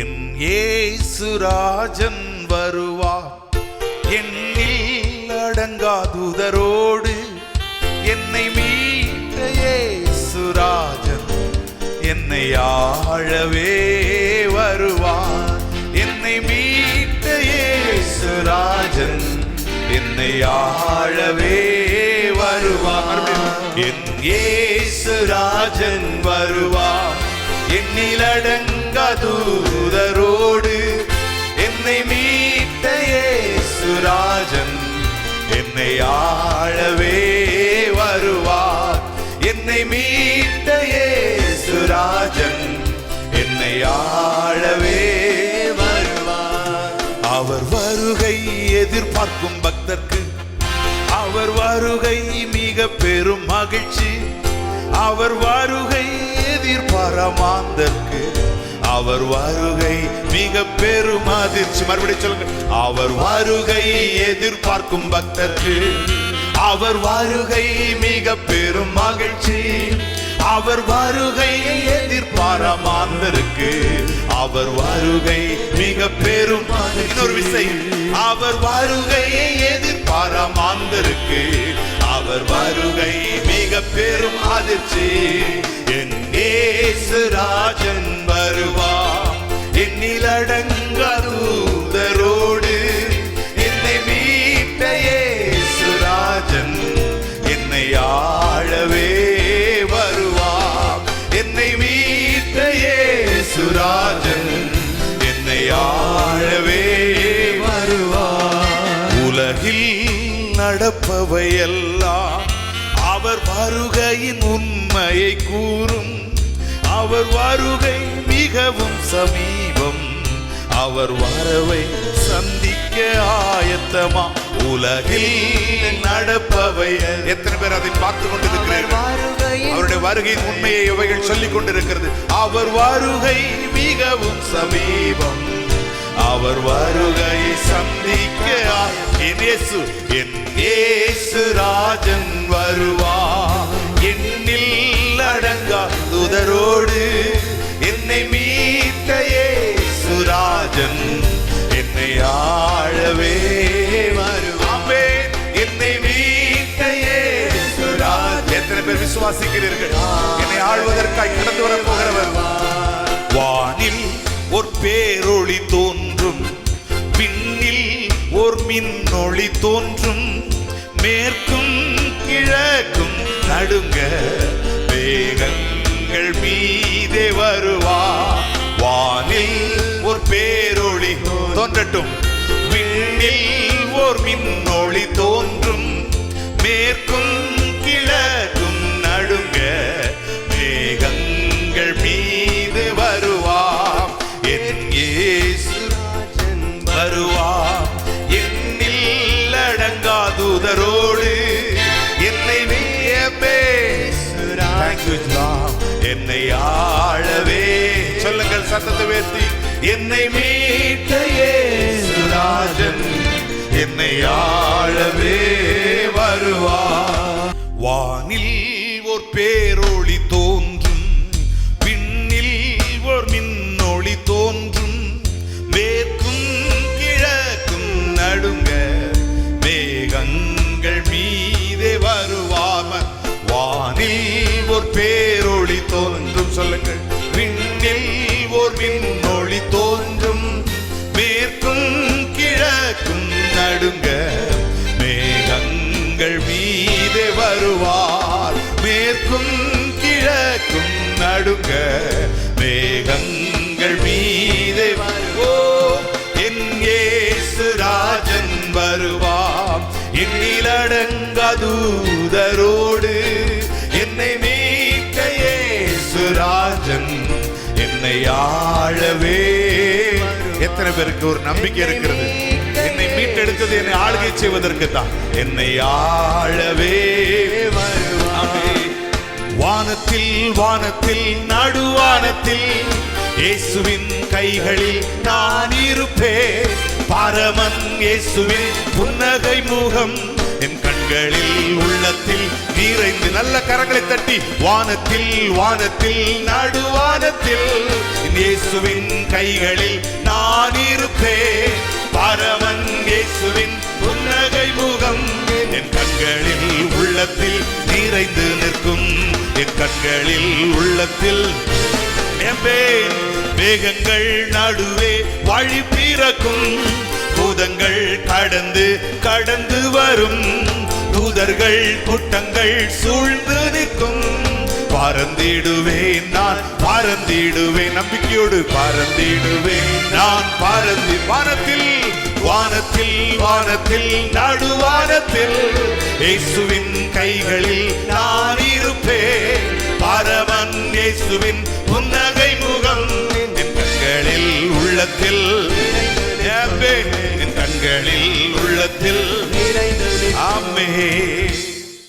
என் ஏசுராஜன் வருவார். என்னில் அடங்காதுதரோடு என்னை மீட்ட ஏசுராஜன் என்னை ஆழவே வருவார். என்னை மீட்ட ஏசுராஜன் என்னை ஆழவே வருவார். என் ஏசுராஜன் வருவார். எண்ணிலடங்கா தூதரோடு என்னை மீட்ட சுராஜன் என்னை ஆழவே வருவார் என்னை மீட்ட சுராஜன் என்னை ஆழவே வருவார் அவர் வருகை எதிர்பார்க்கும் பக்தர்க்கு அவர் வருகை மிக பெரும் மகிழ்ச்சி அவர் வருகை எதிர்பாராமாந்தற்கு அவர் வருகை மிக பெரும் அதிர்ச்சி. மறுபடியும் சொல்லுங்க. அவர் வருகை எதிர்பார்க்கும் பக்தர்க்கு. அவர் வருகை மிக பெரும் மகிழ்ச்சி. அவர் வருகை எதிர்பாரமாந்தருக்கு அவர் வருகை மிக பெரும் இன்னொரு விசை. அவர் வருகை வருகையை எதிர்பாரமாந்தருக்கு அவர் வருகை மிக பெரும் அதிர்ச்சி. என் ராஜன் வருவார். என்னில் என்னை மீட்ட சுராஜன் என்னை ஆழவே வருவார். என்னை மீட்ட சுராஜன் என்னை ஆழவே வருவார். உலகில் நடப்பவையெல்லாம் அவர் வருகையின் உண்மையை கூறும். அவர் வருகை மிகவும் சமீபம். அவர் வரவை சந்திக்க ஆயத்தமா? உலகில் நடப்பவை எத்தனை பேர் அதை பார்த்து கொண்டிருக்கிறார்கள்? அவருடைய வருகையின் உண்மையை இவைகள் சொல்லிக் கொண்டிருக்கிறது. அவர் வருகை மிகவும் சமீபம். அவர் வருகையை சந்திக்க என் இயேசு என் இயேசு ராஜன் வருவா விசுவாசிக்கிறீர்கள். என்னை ஆழ்வதற்காய் கடந்து வர போகிறவர் வானில் ஒரு பேரொளி தோன்றும். விண்ணில் ஒரு மின்னொளி தோன்றும். மேற்கும் கிழக்கும் நடுங்க மேகங்கள் மீதே வருவா. வானில் ஒரு பேரொளி தோன்றட்டும். விண்ணில் ஓர் மின்னொளி தோன்றும். மேற்கும் சத்தத்தை உயர்த்தி என்னை மீட்ட ராஜன் என்னை ஆழவே வருவார். வானில் ஒரு பேரோடு நடுங்க மேகங்கள் மீதே வருவோ. என் இயேசு ராஜன் வருவார் என்னிலடங்கா தூதரோடு என்னை மீட்ட இயேசு ராஜன் என்னை ஆழவே எத்தனை பேருக்கு ஒரு நம்பிக்கை இருக்கிறது? என்னை மீட்டெடுத்தது என்னை ஆளுகை செய்வதற்கு தான். என்னை ஆழவே. வானத்தில் வானத்தில் நடுவானத்தில் இயேசுவின் கைகளில் நான் இருப்பேன். பரமன் இயேசுவின் புன்னகை முகம் என் கண்களில் உள்ளத்தில் நிறைந்து நல்ல கரங்களை தட்டி வானத்தில் வானத்தில் நடுவானத்தில் இயேசுவின் கைகளில் நான் இருப்பேன். பரமன் இயேசுவின் புன்னகை முகம் என் கண்களில் உள்ளத்தில் நிறைந்து நிற்கும். என் கண்களில் உள்ளத்தில் நம்பேன் மேகங்கள் நடுவே வழி பிறக்கும். பூதங்கள் கடந்து கடந்து வரும். தூதர்கள் கூட்டங்கள் சூழ்ந்து நிற்கும். பறந்திடுவேன் நான் பறந்திடுவேன். நம்பிக்கையோடு பறந்திடுவேன் நான். பறந்து வானத்தில் வானத்தில் வானத்தில் நடுவானத்தில் இயேசுவின் கைகளில் நான் இருப்பேன். பரமன் இயேசுவின் புன்னகை முகம் என் கண்களில் உள்ளத்தில். என் கண்களில் உள்ளத்தில். நிறைந்து ஆமே